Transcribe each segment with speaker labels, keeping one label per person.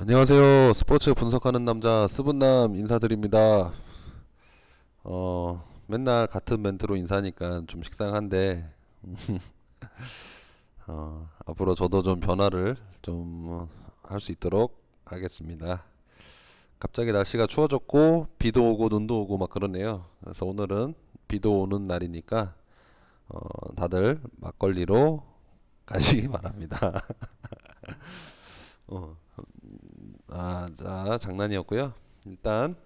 Speaker 1: 안녕하세요. 스포츠 분석하는 남자 스분남 인사드립니다. 어, 맨날 같은 멘트로 인사하니까 좀 식상한데, 어, 앞으로 저도 좀 변화를 좀 할 수 있도록 하겠습니다. 갑자기 날씨가 추워졌고, 비도 오고 눈도 오고 막 그러네요. 그래서 오늘은 비도 오는 날이니까, 어, 다들 막걸리로 가시기 바랍니다. 어. 아, 자, 장난이었고요. 일단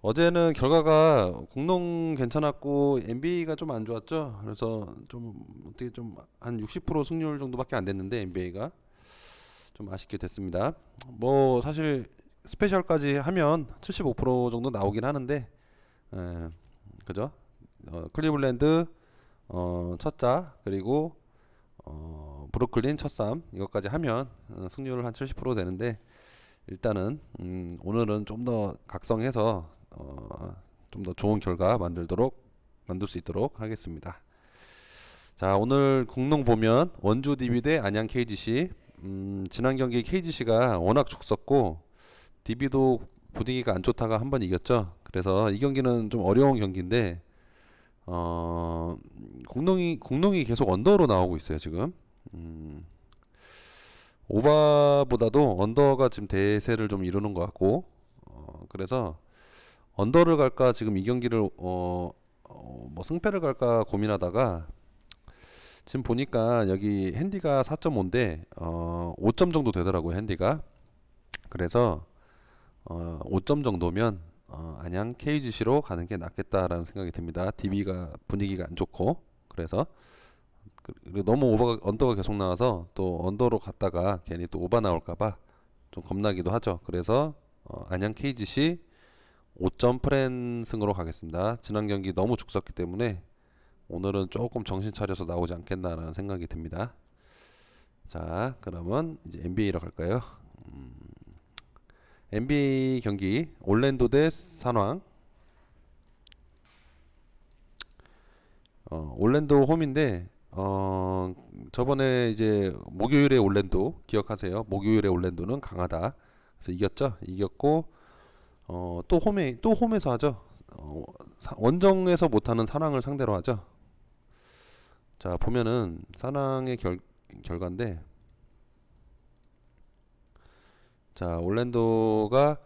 Speaker 1: 어제는 결과가 공동 괜찮았고 NBA가 좀 안 좋았죠. 그래서 좀 어떻게 좀 한 60% 승률 정도밖에 안 됐는데 NBA가 좀 아쉽게 됐습니다. 뭐 사실 스페셜까지 하면 75% 정도 나오긴 하는데, 에, 그죠? 어, 클리블랜드 어, 첫자 그리고 어, 브루클린 첫삼 이것까지 하면 어, 승률 한70% 되는데 일단은 음, 오늘은 좀 더 각성해서 어, 좀 더 좋은 결과 만들도록 만들 수 있도록 하겠습니다. 자 오늘 공동 보면 원주 DB 대 안양 KGC 음, 지난 경기 KGC가 워낙 죽었고 DB도 분위기가 안 좋다가 한 번 이겼죠. 그래서 이 경기는 좀 어려운 경기인데 어, 공동이 공동이 계속 언더로 나오고 있어요 지금. 음, 오바보다도 언더가 지금 대세를 좀 이루는 것 같고, 어, 그래서 언더를 갈까 지금 이 경기를 어, 어, 뭐 승패를 갈까 고민하다가 지금 보니까 여기 핸디가 4.5인데 어, 5점 정도 되더라고요 핸디가. 그래서 어, 5점 정도면 어, 안양 KGC로 가는 게 낫겠다라는 생각이 듭니다. DB가 분위기가 안 좋고 그래서 그- 너무 오버가 언더가 계속 나와서 또 언더로 갔다가 괜히 또 오바 나올까봐 좀 겁나기도 하죠. 그래서 어, 안양 KGC 5점 프랜 승으로 가겠습니다. 지난 경기 너무 죽었기 때문에 오늘은 조금 정신 차려서 나오지 않겠나라는 생각이 듭니다. 자, 그러면 이제 NBA로 갈까요? 음, NBA 경기 올랜도 대 산왕. 어, 올랜도 홈인데 어, 저번에 이제 목요일에 올랜도 기억하세요. 목요일에 올랜도는 강하다. 그래서 이겼죠. 이겼고 어, 또 홈에 또 홈에서 하죠. 어, 사- 원정에서 못하는 산왕을 상대로 하죠. 자 보면은 산왕의 결 결과인데 자 올랜도가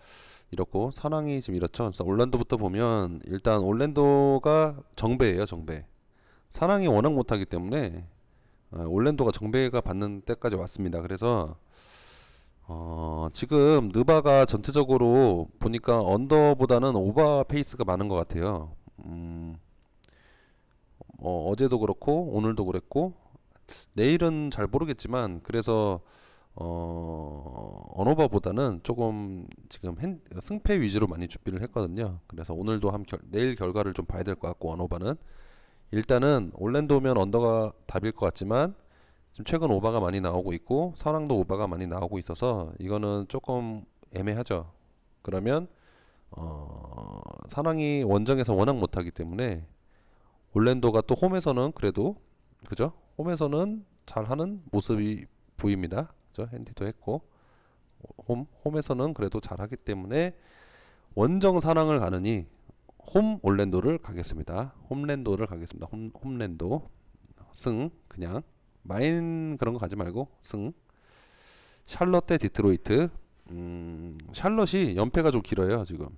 Speaker 1: 이렇고 산왕이 지금 이렇죠. 그래서 올랜도부터 보면 일단 올랜도가 정배예요, 정배. 산왕이 워낙 못하기 때문에 어, 올랜도가 정배가 받는 때까지 왔습니다. 그래서 어, 지금 느바가 전체적으로 보니까 언더보다는 오버 페이스가 많은 것 같아요. 음, 어, 어제도 그렇고 오늘도 그랬고 내일은 잘 모르겠지만 그래서 어, 언어바보다는 조금 지금 핸, 승패 위주로 많이 준비를 했거든요. 그래서 오늘도 한 결, 내일 결과를 좀 봐야 될 것 같고 언어바는 일단은 올랜도면 언더가 답일 것 같지만 지금 최근 오바가 많이 나오고 있고 선왕도 오바가 많이 나오고 있어서 이거는 조금 애매하죠. 그러면 어, 선왕이 원정에서 워낙 못하기 때문에 올랜도가 또 홈에서는 그래도 그죠? 홈에서는 잘하는 모습이 보입니다. 그죠? 핸디도 했고 홈 홈에서는 그래도 잘하기 때문에 원정 산왕을 가느니 홈 올랜도를 가겠습니다. 홈랜도를 가겠습니다. 홈 홈랜도. 승 그냥. 마인 그런 거 가지 말고 승. 샬럿 대 디트로이트. 음, 샬럿이 연패가 좀 길어요 지금.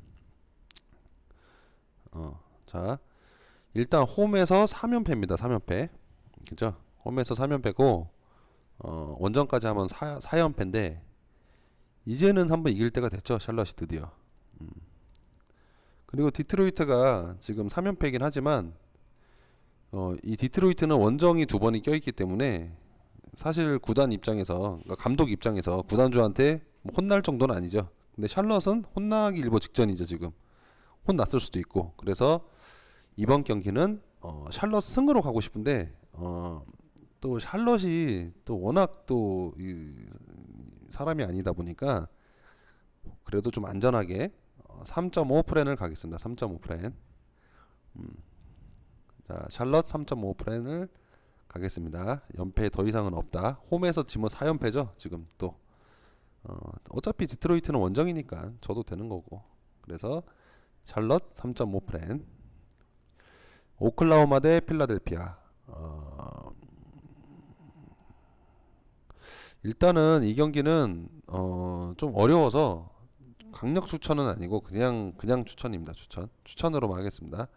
Speaker 1: 어, 자 일단 홈에서 3연패입니다 3연패. 그죠? 홈에서 3연패고 어, 원정까지 하면 4, 4연패인데 이제는 한번 이길 때가 됐죠 샬럿이 드디어 음. 그리고 디트로이트가 지금 3연패이긴 하지만 어, 이 디트로이트는 원정이 두 번이 껴있기 때문에 사실 구단 입장에서 그러니까 감독 입장에서 구단주한테 뭐 혼날 정도는 아니죠. 근데 샬럿은 혼나기 일보 직전이죠 지금 혼났을 수도 있고 그래서 이번 경기는 어, 샬럿 승으로 가고 싶은데 어, 또 샬럿이 또 워낙 또 이, 사람이 아니다 보니까 그래도 좀 안전하게 어, 3.5 프렌을 가겠습니다. 3.5 프렌. 음. 자, 샬럿 3.5 프렌을 가겠습니다. 연패 더 이상은 없다. 홈에서 지금 4연패죠. 지금 또 어, 어차피 디트로이트는 원정이니까 저도 되는 거고. 그래서 샬럿 3.5 프렌. 오클라호마 대 필라델피아. 어, 일단은 이 경기는 어, 좀 어려워서 강력 추천은 아니고 그냥 그냥 추천입니다. 추천. 추천으로만 하겠습니다.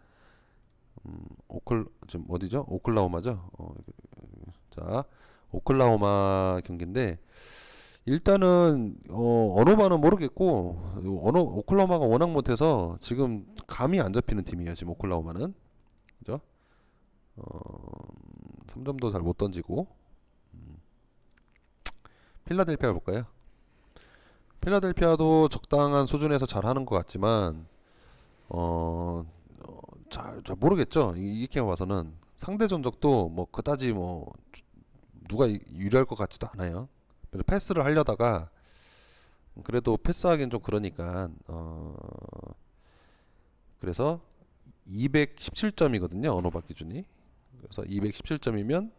Speaker 1: 음, 오클 지금 어디죠? 오클라호마죠. 어, 자, 오클라호마 경기인데 일단은 어, 어느 바는 모르겠고 어느 오클라호마가 워낙 못해서 지금 감이 안 잡히는 팀이에요. 지금 오클라호마는 그죠? 어, 3점도 잘 못 던지고 음. 필라델피아 볼까요? 필라델피아도 적당한 수준에서 잘하는 것 같지만 어, 어, 잘, 잘 모르겠죠. 이- 이렇게 봐서는 상대 전적도 뭐 그다지 뭐 주- 누가 이- 유리할 것 같지도 않아요. 그래서 패스를 하려다가 그래도 패스하기엔 좀 그러니까 어 그래서 217점이거든요. 언어박 기준이. 그래서 217점이면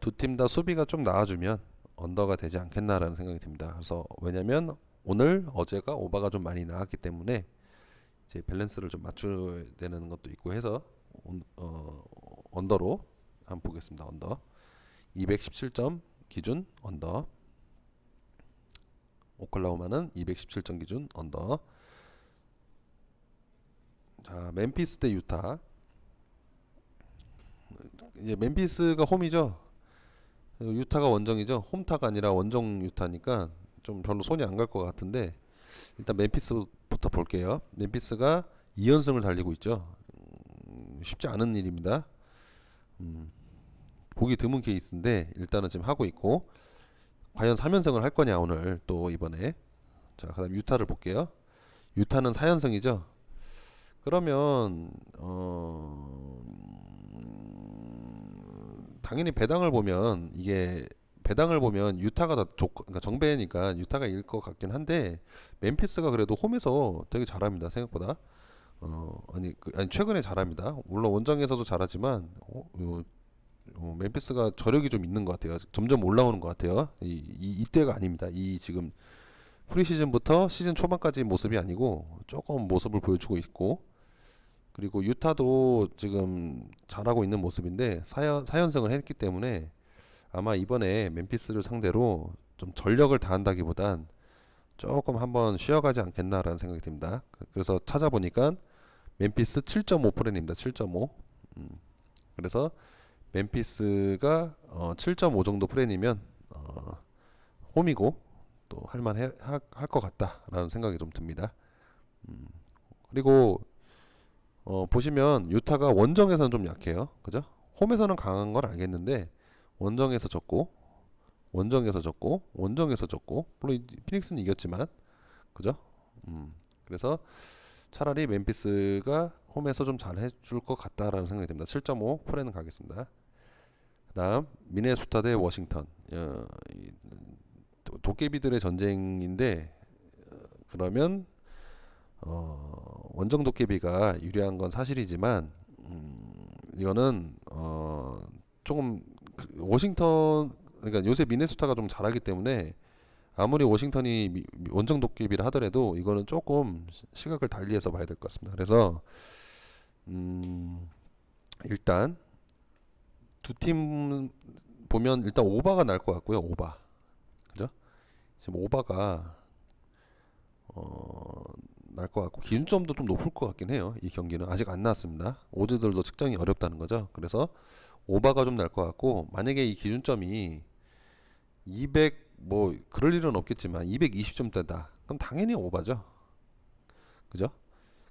Speaker 1: 두 팀 다 수비가 좀 나아주면 언더가 되지 않겠나라는 생각이 듭니다. 그래서 왜냐면 오늘 어제가 오바가 좀 많이 나왔기 때문에 이제 밸런스를 좀 맞춰야 되는 것도 있고 해서 온- 어, 언더로 한번 보겠습니다. 언더 217점 기준 언더 오클라호마는 217점 기준 언더 자 멤피스 대 유타 이제 멤피스가 홈이죠 유타가 원정이죠? 홈타가 아니라 원정 유타니까 좀 별로 손이 안 갈 것 같은데 일단 멤피스부터 볼게요. 멤피스가 2연승을 달리고 있죠. 음, 쉽지 않은 일입니다. 음, 보기 드문 케이스인데 일단은 지금 하고 있고 과연 3연승을 할 거냐 오늘 또 이번에. 자 그다음 유타를 볼게요. 유타는 4연승이죠? 그러면 어 당연히 배당을 보면 이게 배당을 보면 유타가 더 좋, 그러니까 정배니까 유타가 이길 것 같긴 한데 멤피스가 그래도 홈에서 되게 잘합니다 생각보다 어 아니 그, 아니 최근에 잘합니다 물론 원정에서도 잘하지만 어, 어, 어, 멤피스가 저력이 좀 있는 것 같아요. 점점 올라오는 것 같아요. 이, 이 이때가 아닙니다. 이 지금 프리시즌부터 시즌 초반까지 모습이 아니고 조금 모습을 보여주고 있고 그리고 유타도 지금 잘하고 있는 모습인데 사연 사연승을 했기 때문에 아마 이번에 멤피스를 상대로 좀 전력을 다한다기보단 조금 한번 쉬어가지 않겠나라는 생각이 듭니다. 그래서 찾아보니까 멤피스 7.5%입니다. 7.5. 음. 그래서 멤피스가 어, 7.5 정도 프레임이면 어, 홈이고 또 할만 할 것 같다라는 생각이 좀 듭니다. 음, 그리고 어, 보시면 유타가 원정에서는 좀 약해요. 그죠? 홈에서는 강한 건 알겠는데 원정에서 졌고 원정에서 졌고 원정에서 졌고 물론 이- 피닉스는 이겼지만 그죠? 음, 그래서 차라리 멤피스가 홈에서 좀 잘 해줄 것 같다라는 생각이 듭니다. 7.5 프레는 가겠습니다. 그다음 미네소타 대 워싱턴. 어, 도깨비들의 전쟁인데 어, 그러면 어, 원정 도깨비가 유리한 건 사실이지만 음, 이거는 어, 조금 그 워싱턴 그러니까 요새 미네소타가 좀 잘하기 때문에 아무리 워싱턴이 미- 미- 원정 도깨비를 하더라도 이거는 조금 시- 시각을 달리해서 봐야 될 것 같습니다. 그래서 음, 일단 두 팀 보면 일단 오바가 날 것 같고요. 오바. 그죠? 지금 오바가 어, 날 것 같고 기준점도 좀 높을 것 같긴 해요. 이 경기는 아직 안 나왔습니다. 오즈들도 측정이 어렵다는 거죠. 그래서 오바가 좀 날 것 같고 만약에 이 기준점이 200 뭐 그럴 일은 없겠지만 220점대다. 그럼 당연히 오바죠. 그죠?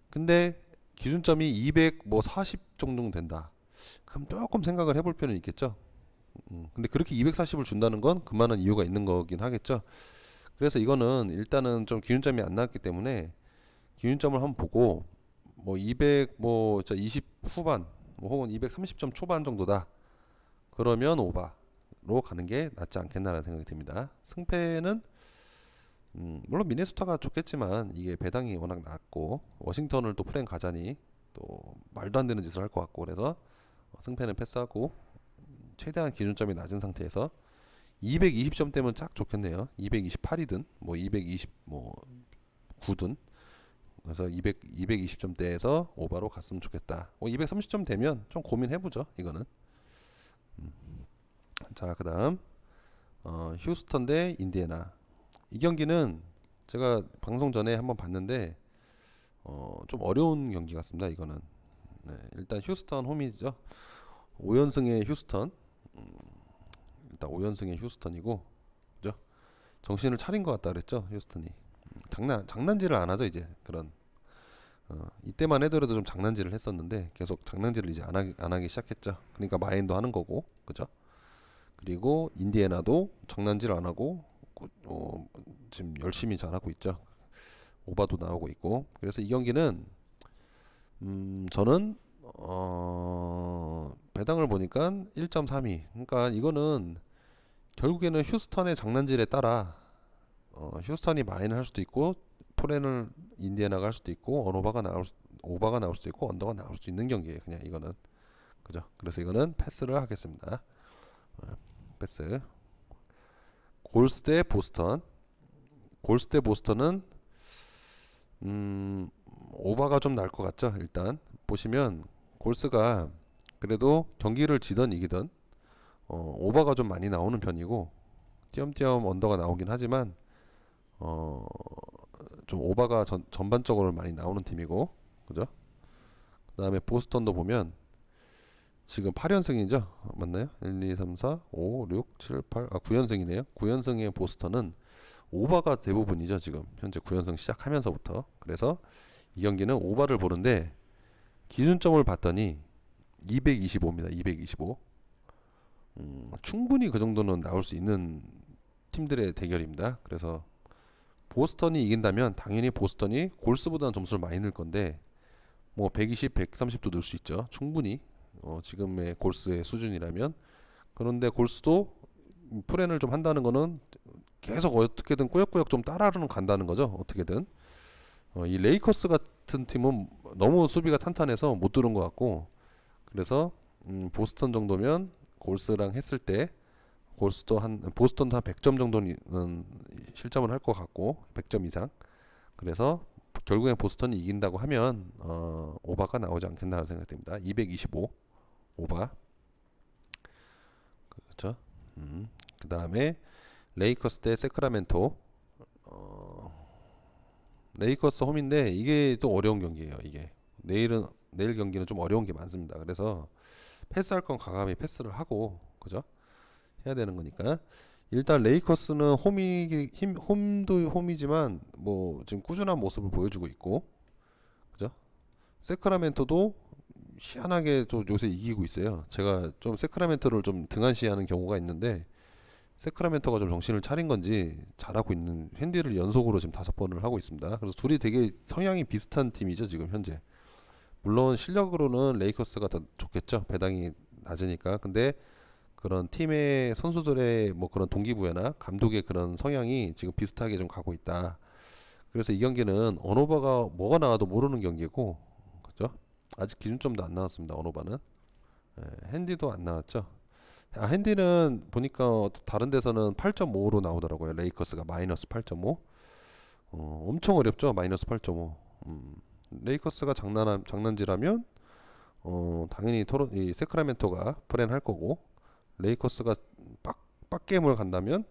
Speaker 1: 근데 기준점이 200뭐40 정도 된다. 그럼 조금 생각을 해볼 필요는 있겠죠. 음, 근데 그렇게 240을 준다는 건 그만한 이유가 있는 거긴 하겠죠. 그래서 이거는 일단은 좀 기준점이 안 나왔기 때문에 기준점을 한번 보고 뭐 200 뭐 20 후반 뭐 혹은 230점 초반 정도다. 그러면 오바로 가는 게 낫지 않겠나라는 생각이 듭니다. 승패는 음, 물론 미네소타가 좋겠지만 이게 배당이 워낙 낮고 워싱턴을 또 프랭 가자니 또 말도 안 되는 짓을 할 것 같고 그래서 어, 승패는 패스하고 최대한 기준점이 낮은 상태에서 220점대면 딱 좋겠네요. 228이든 뭐 220뭐 9든 그래서 200 220점대에서 오바로 갔으면 좋겠다. 뭐 230점 되면 좀 고민해 보죠. 이거는. 음. 자, 그 다음 어, 휴스턴 대 인디애나. 이 경기는 제가 방송 전에 한번 봤는데 어, 좀 어려운 경기 같습니다. 이거는 네, 일단 휴스턴 홈이죠. 5연승의 휴스턴. 음, 일단 5연승의 휴스턴이고, 그죠? 정신을 차린 것 같다 그랬죠, 휴스턴이. 음, 장난 장난질을 안 하죠 이제 그런. 어, 이때만 해더라도 좀 장난질을 했었는데 계속 장난질을 이제 안 하기, 안 하기 시작했죠. 그러니까 마인도 하는 거고, 그죠? 그리고 인디애나도 장난질 안 하고 꾸- 어, 지금 열심히 잘하고 있죠. 오바도 나오고 있고 그래서 이 경기는 음 저는 어 배당을 보니까 1.32 그러니까 이거는 결국에는 휴스턴의 장난질에 따라 어 휴스턴이 마인을 할 수도 있고 프렌을 인디애나가 할 수도 있고 언오바가 나올 수, 오바가 나올 수도 있고 언더가 나올 수도 있는 경기예요 그냥 이거는. 그죠? 그래서 이거는 패스를 하겠습니다. 어, 패스. 골스 대 보스턴. 골스 대 보스턴은 음 오바가 좀 날 것 같죠 일단. 보시면 골스가 그래도 경기를 지던 이기던 어 오바가 좀 많이 나오는 편이고 띄엄띄엄 언더가 나오긴 하지만 어 좀 오바가 전, 전반적으로 많이 나오는 팀이고 그죠? 그다음에 보스턴도 보면 지금 8연승이죠? 맞나요? 1 2 3 4 5 6 7 8 아 9연승이네요. 9연승의 보스턴은 오바가 대부분이죠 지금. 현재 9연승 시작하면서부터. 그래서 이 경기는 오바를 보는데 기준점을 봤더니 225입니다. 225 음, 충분히 그 정도는 나올 수 있는 팀들의 대결입니다. 그래서 보스턴이 이긴다면 당연히 보스턴이 골스보다는 점수를 많이 넣을 건데 뭐 120, 130도 넣을 수 있죠. 충분히. 어, 지금의 골스의 수준이라면. 그런데 골스도 프렌을 좀 한다는 거는 계속 어떻게든 꾸역꾸역 좀 따라는 간다는 거죠. 어떻게든. 어, 이 레이커스 같은 팀은 너무 수비가 탄탄해서 못 들은 것 같고 그래서 음, 보스턴 정도면 골스랑 했을 때 골스도 한 보스턴도 한 100점 정도는 실점을 할 것 같고 100점 이상 그래서 결국엔 보스턴이 이긴다고 하면 어, 오바가 나오지 않겠나라는 생각됩니다. 225 오바 그렇죠. 음, 그 다음에 레이커스 대 세크라멘토. 어, 레이커스 홈인데 이게 또 어려운 경기예요. 이게 내일은 내일 경기는 좀 어려운 게 많습니다. 그래서 패스할 건 과감히 패스를 하고 그죠? 해야 되는 거니까 일단 레이커스는 홈이 힘 홈도 홈이지만 뭐 지금 꾸준한 모습을 보여주고 있고 그죠? 세크라멘토도 희한하게 또 요새 이기고 있어요. 제가 좀 세크라멘토를 좀 등한시하는 경우가 있는데 세크라멘토가 좀 정신을 차린 건지 잘하고 있는 핸디를 연속으로 지금 다섯 번을 하고 있습니다. 그래서 둘이 되게 성향이 비슷한 팀이죠 지금 현재. 물론 실력으로는 레이커스가 더 좋겠죠 배당이 낮으니까. 근데 그런 팀의 선수들의 뭐 그런 동기부여나 감독의 그런 성향이 지금 비슷하게 좀 가고 있다. 그래서 이 경기는 언오바가 뭐가 나와도 모르는 경기고, 그죠? 아직 기준점도 안 나왔습니다. 언오바는 예, 핸디도 안 나왔죠. 아, 핸디는 보니까 다른 데서는 8.5로 나오더라고요. 레이커스가 마이너스 8.5. 어, 엄청 어렵죠. 마이너스 8.5. 음, 레이커스가 장난 장난질하면 어, 당연히 토로 이 세크라멘토가 프렌 할 거고 레이커스가 빡 빡게임을 간다면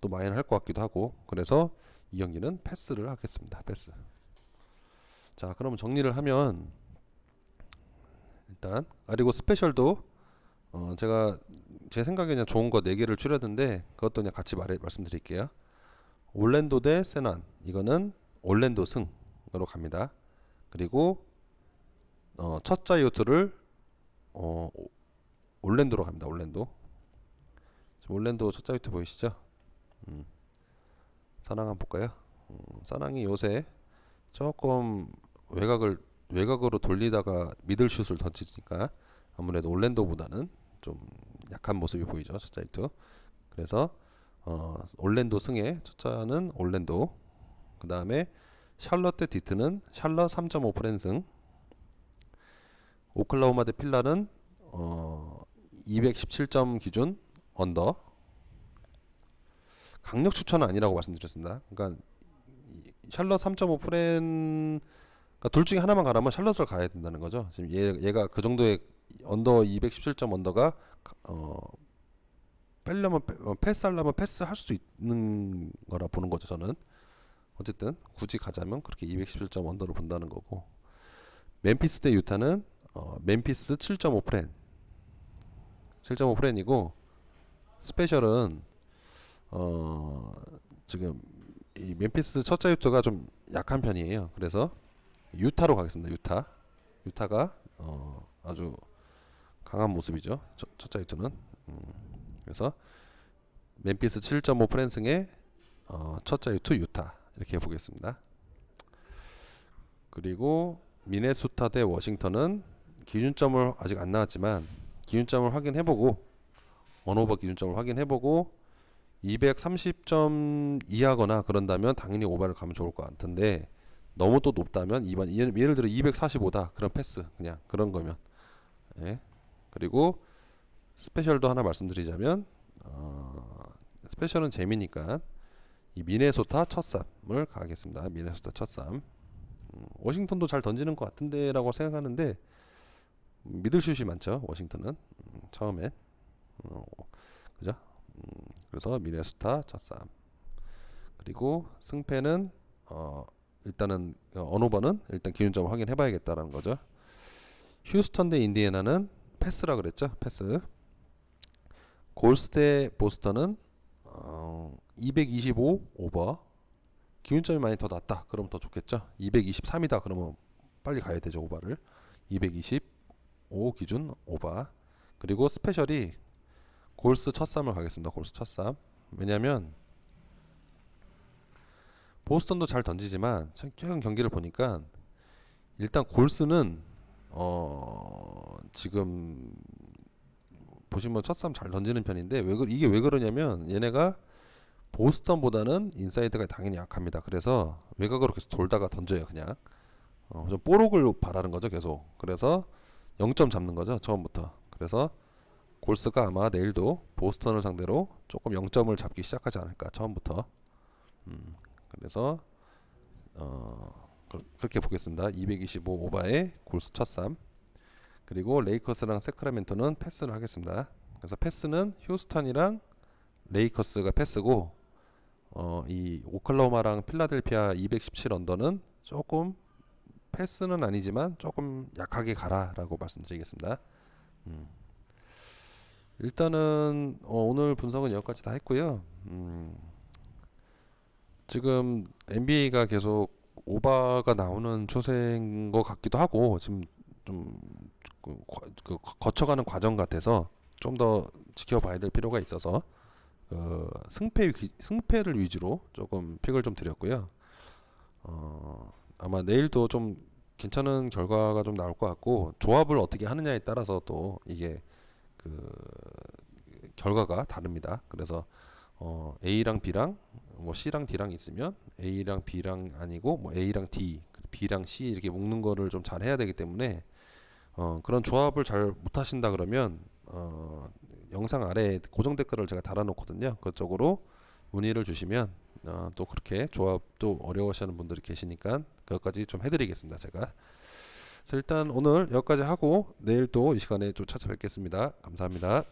Speaker 1: 또 마인 할것 같기도 하고 그래서 이 경기는 패스를 하겠습니다. 패스. 자, 그러면 정리를 하면 일단 아 그리고 스페셜도 어, 제가 제 생각에 그냥 좋은 거 4개를 추렸는데 그것도 그냥 같이 말해 말씀드릴게요. 올랜도 대 세난 이거는 올랜도 승으로 갑니다. 그리고 어, 첫 자이오트를 어, 오- 올랜도로 갑니다. 올랜도. 올랜도 첫 자이오트 보이시죠? 음. 사낭 한번 볼까요? 음, 사낭이 요새 조금 외곽을 외곽으로 돌리다가 미들슛을 던지니까 아무래도 올랜도보다는 좀 약한 모습이 보이죠 첫 자이트. 그래서 어, 올랜도 승의 첫 자는 올랜도. 그 다음에 샬럿 대 디트는 샬럿 3.5 프랜승. 오클라호마 대 필라는 어, 217점 기준 언더. 강력 추천은 아니라고 말씀드렸습니다. 그러니까 이 샬럿 3.5 프렌 그러니까 둘 중에 하나만 가라면 샬럿을 가야 된다는 거죠. 지금 얘 얘가 그 정도의 언더 217점 언더가 어 빼려면 빼- 어, 패스하려면 패스할 수 있는 거라 보는 거죠. 저는 어쨌든 굳이 가자면 그렇게 217점 언더를 본다는 거고 멤피스 대 유타는 어, 멤피스 7.5 프렌 7.5 프렌이고 스페셜은 어 지금 이 멤피스 첫째 유타가 좀 약한 편이에요. 그래서 유타로 가겠습니다. 유타 유타가 어 아주 강한 모습이죠. 첫, 첫째 유타는 음, 그래서 멤피스 7.5 프렌승의 어, 첫째 유투 유타 이렇게 보겠습니다. 그리고 미네소타 대 워싱턴은 기준점을 아직 안 나왔지만 기준점을 확인해보고 원오버 기준점을 확인해보고 230점 이하거나 그런다면 당연히 오버를 가면 좋을 것 같은데 너무 또 높다면 이번 예를 예를 들어 245다. 그런 패스. 그냥 그런 거면. 예. 그리고 스페셜도 하나 말씀드리자면 어, 스페셜은 재미니까 이 미네소타 첫삼을 가겠습니다. 미네소타 첫삼. 음, 워싱턴도 잘 던지는 것 같은데라고 생각하는데 음, 미들슛이 많죠 워싱턴은. 음, 처음엔 어, 그죠? 음, 그래서 미네소타 첫삼 그리고 승패는 어, 일단은 어, 언오버는 일단 기준점을 확인해 봐야겠다라는 거죠. 휴스턴 대 인디애나는 패스라 그랬죠? 패스. 골스 대 보스턴은 어, 225 오버. 기준점이 많이 더 낮다. 그럼 더 좋겠죠? 223이다. 그러면 빨리 가야 되죠 오버를. 225 기준 오버. 그리고 스페셜이 골스 첫삼을 가겠습니다 골스 첫삼 왜냐면 보스턴도 잘 던지지만 최근 경기를 보니까 일단 골스는 어 지금 보시면 첫삼 잘 던지는 편인데 왜 그, 이게 왜 그러냐면 얘네가 보스턴보다는 인사이드가 당연히 약합니다. 그래서 외곽으로 계속 돌다가 던져요 그냥 어, 좀 뽀록을 바라는 거죠 계속. 그래서 0점 잡는 거죠 처음부터. 그래서 골스가 아마 내일도 보스턴을 상대로 조금 0점을 잡기 시작하지 않을까 처음부터. 음, 그래서 어, 그- 그렇게 보겠습니다. 225 오바의 골스 첫삼. 그리고 레이커스랑 세크라멘토는 패스를 하겠습니다. 그래서 패스는 휴스턴이랑 레이커스가 패스고 어, 이 오클라호마랑 필라델피아 217 언더는 조금 패스는 아니지만 조금 약하게 가라라고 말씀드리겠습니다. 음. 일단은 어, 오늘 분석은 여기까지 다 했고요. 음. 지금 NBA가 계속 오바가 나오는 추세인 것 같기도 하고 지금 좀 그, 과- 그 거쳐가는 과정 같아서 좀 더 지켜봐야 될 필요가 있어서 그 승패 위- 승패를 위주로 조금 픽을 좀 드렸고요. 어, 아마 내일도 좀 괜찮은 결과가 좀 나올 것 같고 조합을 어떻게 하느냐에 따라서 또 이게 그 결과가 다릅니다. 그래서 어, A랑 B랑 뭐 C랑 D랑 있으면 A랑 B랑 아니고 뭐 A랑 D, B랑 C 이렇게 묶는 거를 좀 잘 해야 되기 때문에 어, 그런 조합을 잘 못하신다 그러면 어, 영상 아래에 고정 댓글을 제가 달아놓거든요. 그쪽으로 문의를 주시면 어, 또 그렇게 조합도 어려워하시는 분들이 계시니까 그것까지 좀 해드리겠습니다. 제가. 일단 오늘 여기까지 하고 내일 또 이 시간에 또 찾아뵙겠습니다. 감사합니다.